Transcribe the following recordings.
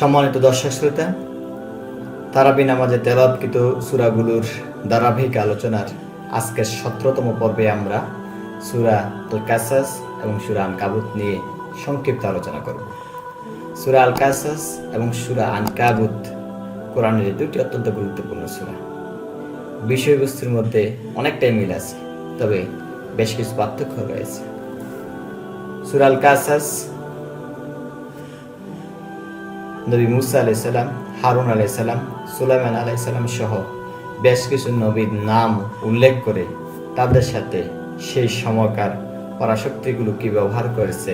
সম্মানিত দর্শক শ্রোতা, তারাবি নামাজে তেলাবকৃত সুরাগুলোর ধারাবাহিক আলোচনার আজকের সতেরোতম পর্বে আমরা সুরা আল কাসাস এবং সুরা আন কাবুত নিয়ে সংক্ষিপ্ত আলোচনা করব। সুরা আল কাসাস এবং সুরা আন কাবুত কোরআনের দুটি অত্যন্ত গুরুত্বপূর্ণ সুরা। বিষয়বস্তুর মধ্যে অনেকটাই মিল আছে, তবে বেশ কিছু পার্থক্য রয়েছে। সুরা আল কাসাস নবী মুসা আলাইসাল্লাম হারুন আলাইসাল্লাম সুলাইমান আলাইসাল্লাম সহ বেশ কিছু নবীর নাম উল্লেখ করে তাদের সাথে সেই সময়কার পরাশক্তিগুলো কি ব্যবহার করেছে।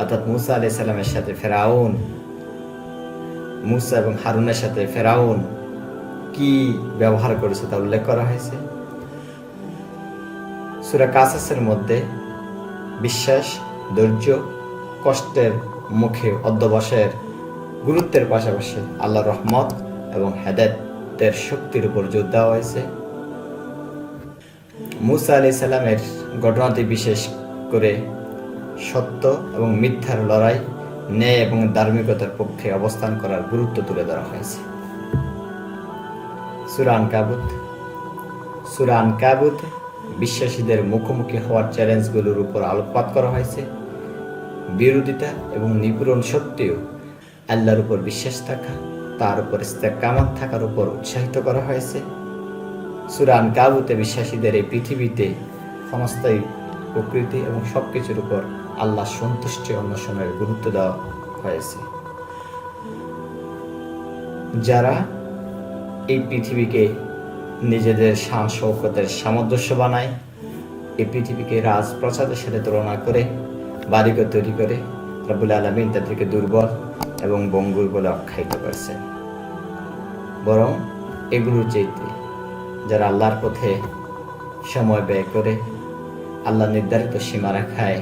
অর্থাৎ মুসা আলাইসাল্লামের সাথে ফেরাউন, মুসা এবং হারুনের সাথে ফেরাউন কি ব্যবহার করেছে তা উল্লেখ করা হয়েছে। সুরা কাসাসের মধ্যে বিশ্বাস, ধৈর্য, কষ্টের মুখে অধ্যবসায়ের গুরুত্বের পাশাপাশি আল্লাহ রহমত এবং হেদায়তের শক্তির উপর জোর দেওয়া হয়েছে। মুসা আলি সাল্লামের ঘটনাটি বিশেষ করে সত্য এবং মিথ্যার লড়াই, ন্যায় এবং ধার্মিকতার পক্ষে অবস্থান করার গুরুত্ব তুলে ধরা হয়েছে। সুরান কাবুত সুরান কাবুত বিশ্বাসীদের মুখোমুখি হওয়ার চ্যালেঞ্জগুলোর উপর আলোকপাত করা হয়েছে। বিরোধিতা এবং নিপূরণ সত্ত্বেও আল্লাহর উপর বিশ্বাস থাকা, তার উপর কামাত থাকার উপর উৎসাহিত করা হয়েছে। সুরান কাবুতে বিশ্বাসীদের এই পৃথিবীতে ক্ষণস্থায়ী প্রকৃতি এবং সব কিছুর উপর আল্লাহ সন্তুষ্টি অন্বেষণের গুরুত্ব দেওয়া হয়েছে। যারা এই পৃথিবীকে নিজেদের শান শৌকতের সামঞ্জস্য বানায়, এই পৃথিবীকে রাজপ্রসাদের সাথে তুলনা করে, বাড়িঘর তৈরি করে রবুল আলমিন তাদেরকে দুর্বল এবং বঙ্গুর বলে আখ্যায়িত করেছেন। বরং এগুলোর চাইতে যারা আল্লাহর পথে সময় ব্যয় করে, আল্লাহ নির্ধারিত সীমা সীমারেখায়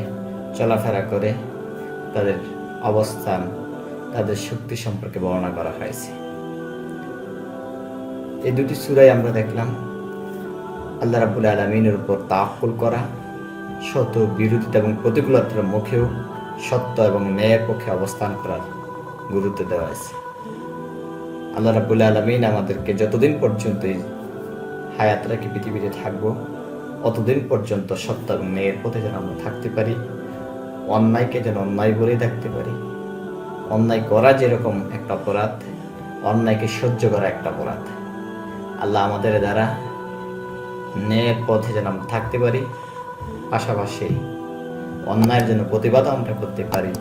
চলাফেরা করে, তাদের অবস্থান, তাদের শক্তি সম্পর্কে বর্ণনা করা হয়েছে। এই দুটি সুরাই আমরা দেখলাম, আল্লাহ রাবুল আলমিনের উপর তাকুল করা শত বিরোধিতা এবং প্রতিকূলতার মুখেও সত্য এবং ন্যায়ের পক্ষে অবস্থান করার গুরুত্ব দেওয়া হয়েছে। আল্লাহ রাবুল আলমিন আমাদেরকে যতদিন পর্যন্ত এই হায়াত রাখি পৃথিবীতে থাকব, অতদিন পর্যন্ত সত্য এবং পথে যেন আমরা থাকতে পারি, অন্যায়কে যেন অন্যায় বলেই দেখতে পারি, অন্যায় করা যেরকম একটা অপরাধ, অন্যায়কে সহ্য করা একটা অপরাধ। আল্লাহ আমাদের দ্বারা ন্যায়ের পথে যেন আমরা থাকতে পারি, পাশাপাশি অন্যায়ের জন্য প্রতিবাদ আমরা করতে পারি,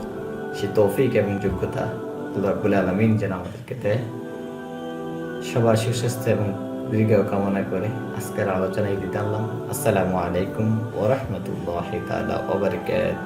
সে তৌফিক এবং যোগ্যতা রাব্বুল আলমিন যেন আমাদেরকে দেয়। সবার সুস্বাস্থ্য এবং দীর্ঘ কামনা করে আজকের আলোচনায় দিতে আনলাম আসসালামু আলাইকুম ওরহমতুল্লাহ তালা ওবরকাত